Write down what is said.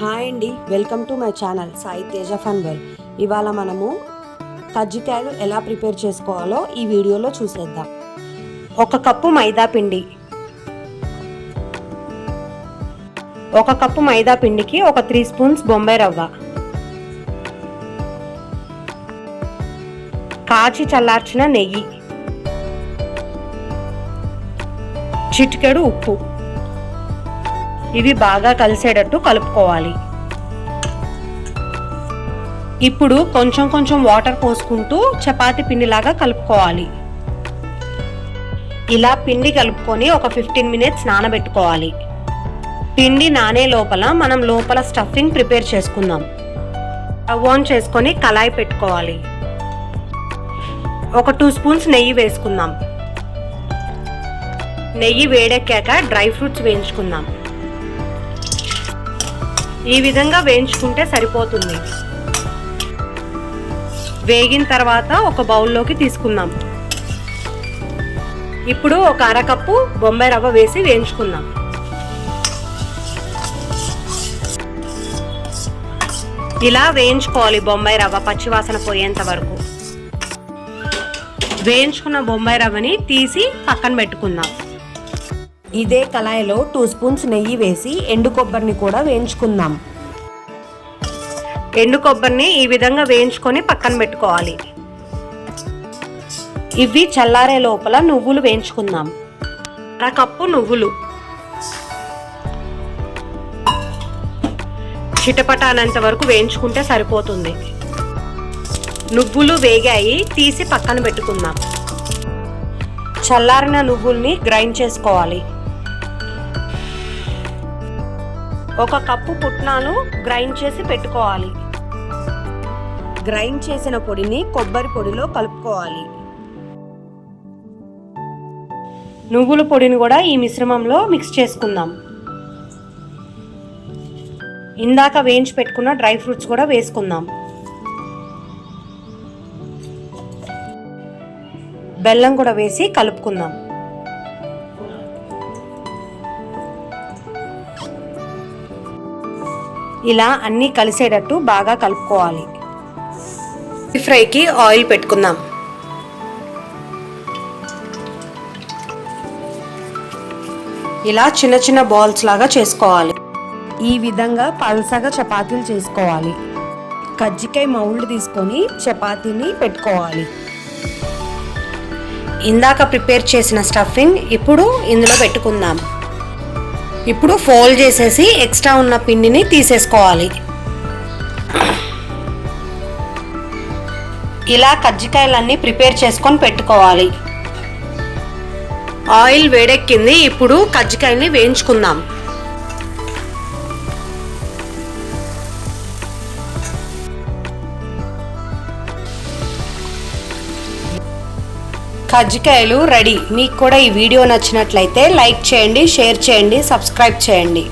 Hi అండి. Welcome to my channel Sai Teja fun well ఇవాళ మనము కజ్జికాయలు ఎలా ప్రిపేర్ చేసుకోవాలో ఈ వీడియోలో చూసేద్దాం. ఒక కప్పు మైదా పిండి. ఒక కప్పు మైదా పిండికి ఒక త్రీ స్పూన్స్ బొంబాయి రవ్వ. కాచి చల్లార్చిన నెయ్యి. చిటికెడు ఉప్పు. ఇవి బాగా కలిసేటట్టు కలుపుకోవాలి. ఇప్పుడు కొంచెం కొంచెం వాటర్ పోసుకుంటూ చపాతి పిండిలాగా కలుపుకోవాలి. ఇలా పిండి కలుపుకొని ఒక ఫిఫ్టీన్ మినిట్స్ నానబెట్టుకోవాలి. పిండి నానే లోపల మనం లోపల స్టఫింగ్ ప్రిపేర్ చేసుకుందాం. స్టవ్ ఆన్ చేసుకొని కళాయి పెట్టుకోవాలి. ఒక టూ స్పూన్స్ నెయ్యి వేసుకుందాం. నెయ్యి వేడెక్కాక డ్రై ఫ్రూట్స్ వేయించుకుందాం. ఈ విధంగా వేయించుకుంటే సరిపోతుంది. వేగిన తర్వాత ఒక బౌల్లోకి తీసుకుందాం. ఇప్పుడు ఒక అరకప్పు బొంబాయి రవ్వ వేసి వేయించుకుందాం. ఇలా వేయించుకోవాలి బొంబాయి రవ్వ పచ్చివాసన పోయేంత వరకు. వేయించుకున్న బొంబాయి రవ్వని తీసి పక్కన పెట్టుకుందాం. ఇదే కళాయిలో టూ స్పూన్స్ నెయ్యి వేసి ఎండు కొబ్బరిని కూడా వేయించుకుందాం. ఎండు కొబ్బరిని ఈ విధంగా వేయించుకొని పక్కన పెట్టుకోవాలి. ఇవి చల్లారే లోపల నువ్వులు వేయించుకుందాం. అరకప్పు నువ్వులు. చిటపటానంత వరకు వేయించుకుంటే సరిపోతుంది. నువ్వులు వేగాయి తీసి పక్కన పెట్టుకుందాం. చల్లారిన నువ్వుల్ని గ్రైండ్ చేసుకోవాలి. ఒక కప్పు పుట్నాలు గ్రైండ్ చేసి పెట్టుకోవాలి. గ్రైండ్ చేసిన పొడిని కొబ్బరి పొడిలో కలుపుకోవాలి. నువ్వుల పొడిని కూడా ఈ మిశ్రమంలో మిక్స్ చేసుకుందాం. ఇందాక వేయించి పెట్టుకున్న డ్రై ఫ్రూట్స్ కూడా వేసుకుందాం. బెల్లం కూడా వేసి కలుపుకుందాం. ఇలా అన్నీ కలిసేటట్టు బాగా కలుపుకోవాలి. ఫ్రైకి ఆయిల్ పెట్టుకుందాం. ఇలా చిన్న చిన్న బాల్స్ లాగా చేసుకోవాలి. ఈ విధంగా పల్సగా చపాతీలు చేసుకోవాలి. కజ్జికాయ మౌల్డ్ తీసుకొని చపాతీని పెట్టుకోవాలి. ఇందాక ప్రిపేర్ చేసిన స్టఫింగ్ ఇప్పుడు ఇందులో పెట్టుకుందాం. ఇప్పుడు ఫోల్డ్ చేసేసి ఎక్స్ట్రా ఉన్న పిండిని తీసేసుకోవాలి. ఇలా కజ్జికాయలన్నీ ప్రిపేర్ చేసుకొని పెట్టుకోవాలి. ఆయిల్ వేడెక్కింది ఇప్పుడు కజ్జికాయని వేయించుకుందాం. కజ్జికాయలు రెడీ. మీకు కూడా ఈ వీడియో నచ్చినట్లయితే లైక్ చేయండి షేర్ చేయండి సబ్స్క్రైబ్ చేయండి.